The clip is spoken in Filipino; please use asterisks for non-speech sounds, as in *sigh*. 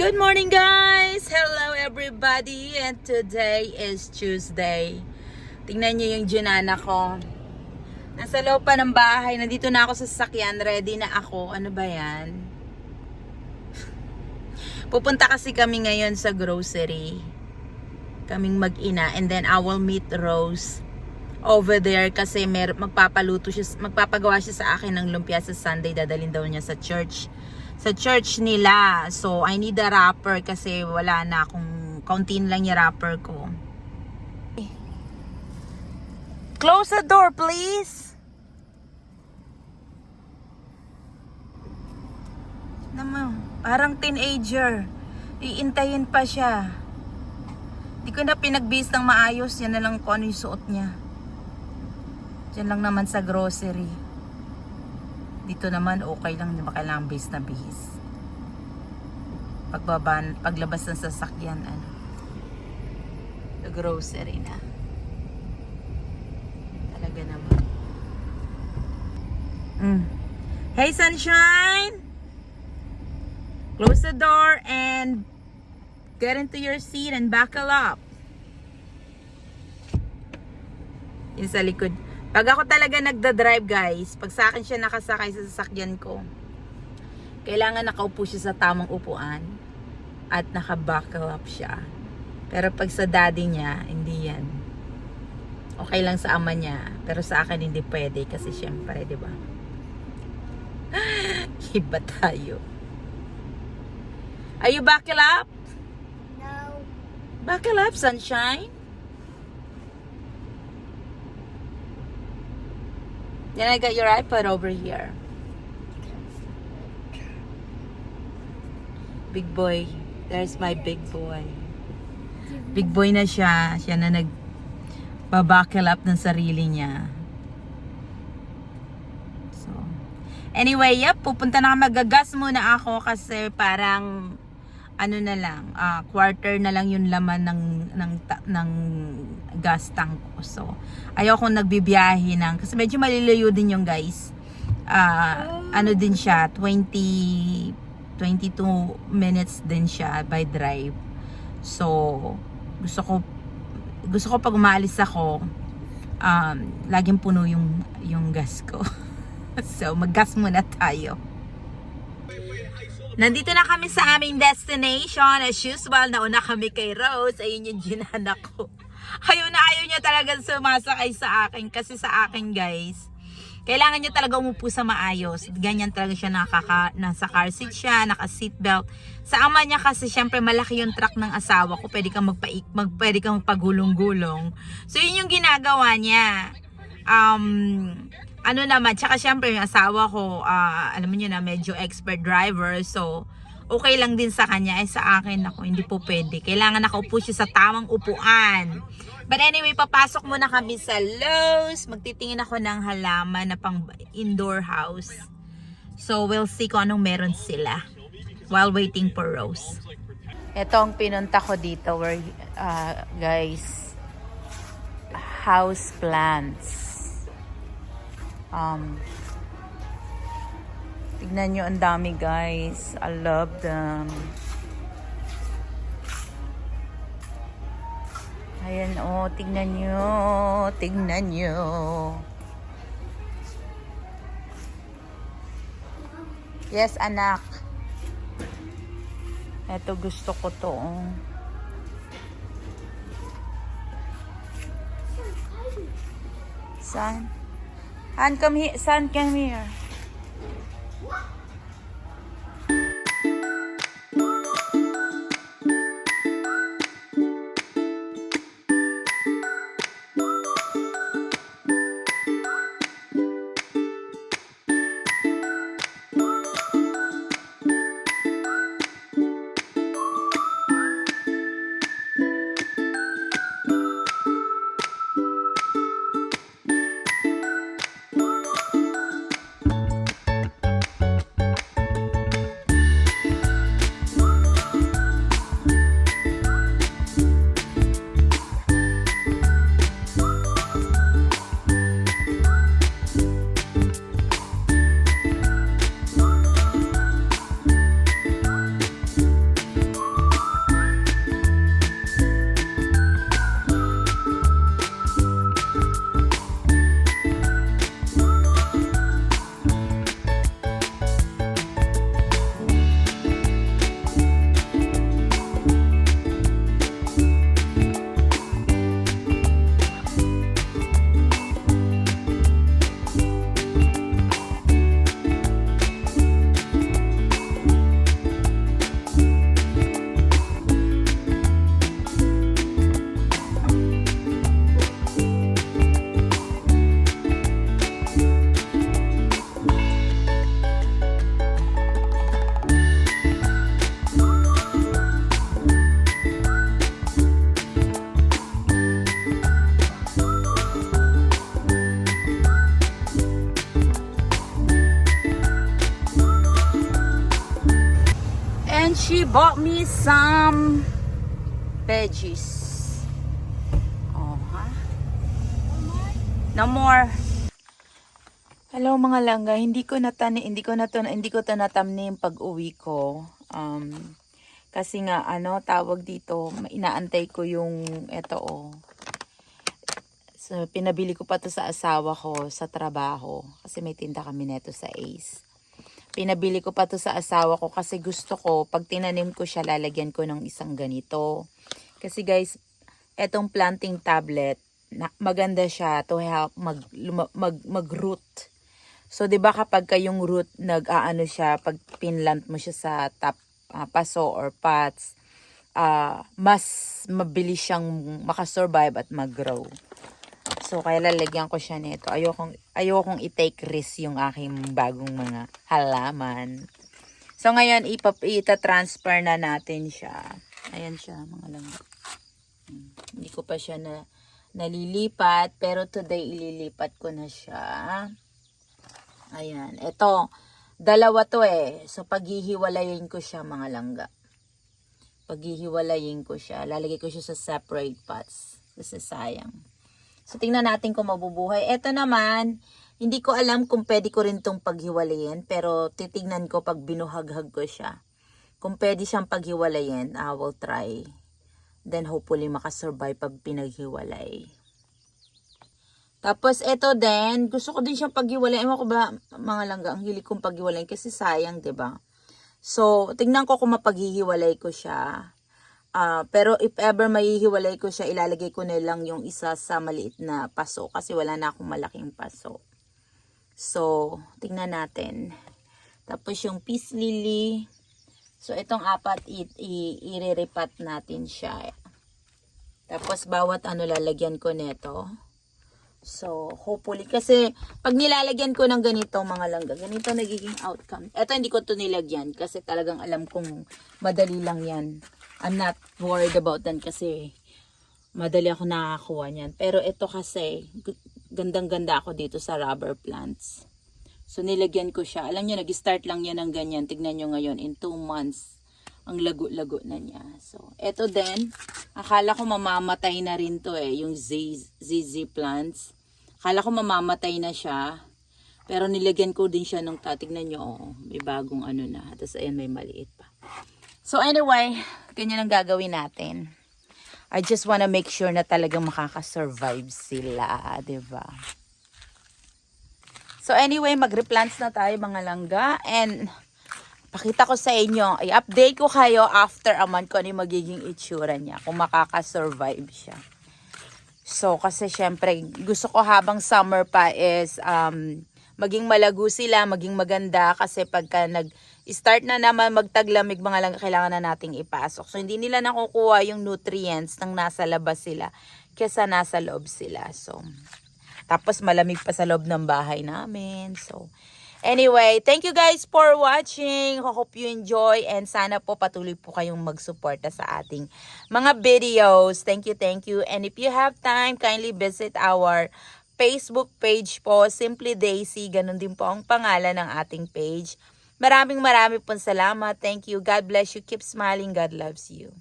Good morning guys! Hello everybody! And today is Tuesday. Tingnan niyo yung junana ko. Nasa loob pa ng bahay. Nandito na ako sa sasakyan. Ready na ako. Ano ba yan? *laughs* Pupunta kasi kami ngayon sa grocery. Kaming mag-ina. And then I will meet Rose over there kasi mer magpapaluto siya, magpapagawa siya sa akin ng lumpia sa Sunday. Dadalhin daw niya sa church sa church nila. So, I need a wrapper kasi wala na akong kauntin lang yung wrapper ko. Close the door, please. Naman, parang teenager. Iintayin pa siya. Di ko na pinagbis ng maayos. Yan na lang kung ano yung suot niya. Diyan lang naman sa grocery. Dito naman okay lang, di ba kailangan base na base. Pagbaban, paglabas ng sasakyan, ano. The grocery na. Talaga naman. Mm. Hey sunshine! Close the door and get into your seat and buckle up. Yung sa likod. Pag ako talaga nagda-drive guys, pag sa akin siya nakasakay sa sasakyan ko, kailangan nakaupo siya sa tamang upuan at naka-buckle up siya. Pero pag sa daddy niya, hindi yan. Okay lang sa ama niya, pero sa akin hindi pwede kasi syempre, di ba? *laughs* Iba tayo. Are you buckle up? No. Buckle up, sunshine. Then I got your iPad over here. Big boy. There's my big boy. Big boy na siya. Siya na nag babuckle up ng sarili niya. So, anyway, yep, pupunta na magagas muna ako kasi parang ano na lang, ah, quarter na lang yung laman ng ng ng gas tank ko. So, ayoko nagbibiyahe ng kasi medyo maliliyo din yung guys. Ah, ano din siya, 20 22 minutes din siya by drive. So, gusto ko gusto ko pag umaalis ako um, laging puno yung yung gas ko. *laughs* so, maggas muna tayo. Nandito na kami sa aming destination. As usual, nauna kami kay Rose. Ayun yung ginana ko. *laughs* Ayaw na ayaw niya talaga sumasakay sa akin. Kasi sa akin, guys, kailangan niya talaga umupo sa maayos. Ganyan talaga siya nakaka, nasa car seat siya, naka seatbelt. Sa ama niya kasi, syempre, malaki yung truck ng asawa ko. Pwede kang magpa, mag, pwede kang magpagulong-gulong. So, yun yung ginagawa niya. Um, ano naman, tsaka syempre yung asawa ko, ah, alam niyo na medyo expert driver, so okay lang din sa kanya, eh sa akin ako, hindi po pwede. Kailangan nakaupo siya sa tamang upuan. But anyway, papasok muna kami sa Lowe's. Magtitingin ako ng halaman na pang indoor house. So we'll see kung anong meron sila while waiting for Rose. Ito ang pinunta ko dito where, ah, guys, house plants. Um, tignan nyo, ang dami guys. I love them. Ayan oh, tignan nyo. Tignan nyo. Yes, anak. Ito gusto ko to. oh. Saan? Han, come here. Son, come here. Bought me some veggies. Oh? No more. Hello mga langga, hindi ko natani, hindi ko na to, hindi ko to natamnim pag uwi ko. Um, kasi nga ano, tawag dito, inaantay ko yung eto oh. So, pinabili ko pa to sa asawa ko sa trabaho kasi may tinda kami neto sa Ace. Pinabili ko pa to sa asawa ko kasi gusto ko, pag tinanim ko siya, lalagyan ko ng isang ganito. Kasi guys, etong planting tablet, maganda siya to help mag, mag, mag-root. So, di ba kapag kayong root, nag-aano siya, pag pinlant mo siya sa top ah, paso or pots, ah, mas mabilis siyang makasurvive at mag-grow. So, kaya lalagyan ko siya nito. Ayokong, ayokong i-take risk yung aking bagong mga halaman. So, ngayon, ipap ita-transfer na natin siya. Ayan siya, mga lang. Hmm. Hindi ko pa siya na nalilipat, pero today ililipat ko na siya. Ayan. Ito, dalawa to eh. So, paghihiwalayin ko siya, mga langga. Paghihiwalayin ko siya. Lalagay ko siya sa separate pots. Kasi sayang. So, tingnan natin kung mabubuhay. Ito naman, hindi ko alam kung pwede ko rin tong paghiwalayin. Pero, titignan ko pag binuhaghag ko siya. Kung pwede siyang paghiwalayin, I will try. Then, hopefully, makasurvive pag pinaghiwalay. Tapos, ito din, gusto ko din siyang paghiwalayin. Ewan ko ba, mga langga, ang hilig kong paghiwalayin kasi sayang, ba So, tingnan ko kung mapaghihiwalay ko siya. Ah, pero if ever mahihiwalay ko siya, ilalagay ko na lang yung isa sa maliit na paso kasi wala na akong malaking paso. So, tingnan natin. Tapos yung peace lily. So, itong apat, i- i- iriripat natin siya. Tapos, bawat ano lalagyan ko nito. So, hopefully, kasi pag nilalagyan ko ng ganito mga langga, ganito nagiging outcome. Ito hindi ko to nilagyan kasi talagang alam kong madali lang yan. I'm not worried about that kasi madali ako nakakakuha niyan. Pero ito kasi, gandang-ganda ako dito sa rubber plants. So, nilagyan ko siya. Alam niyo, nag-start lang yan ng ganyan. Tignan niyo ngayon, in 2 months, ang lago-lago na niya. So, eto din, akala ko mamamatay na rin to eh, yung ZZ ZZ plants. Akala ko mamamatay na siya. Pero nilagyan ko din siya nung tatignan nyo, oh, may bagong ano na. Tapos ayan, may maliit pa. So anyway, ganyan ang gagawin natin. I just wanna make sure na talagang makakasurvive sila, ba? So anyway, mag-replants na tayo mga langga and pakita ko sa inyo, i-update ko kayo after a month kung ano yung magiging itsura niya, kung makakasurvive siya. So, kasi syempre, gusto ko habang summer pa is um, maging malago sila, maging maganda kasi pagka nag start na naman magtaglamig mga lang kailangan na nating ipasok. So, hindi nila nakukuha yung nutrients nang nasa labas sila kesa nasa loob sila. So, tapos malamig pa sa loob ng bahay namin. So, anyway, thank you guys for watching. Hope you enjoy and sana po patuloy po kayong magsuporta sa ating mga videos. Thank you, thank you. And if you have time, kindly visit our Facebook page po, Simply Daisy. Ganun din po ang pangalan ng ating page. Maraming maraming pong salamat. Thank you. God bless you. Keep smiling. God loves you.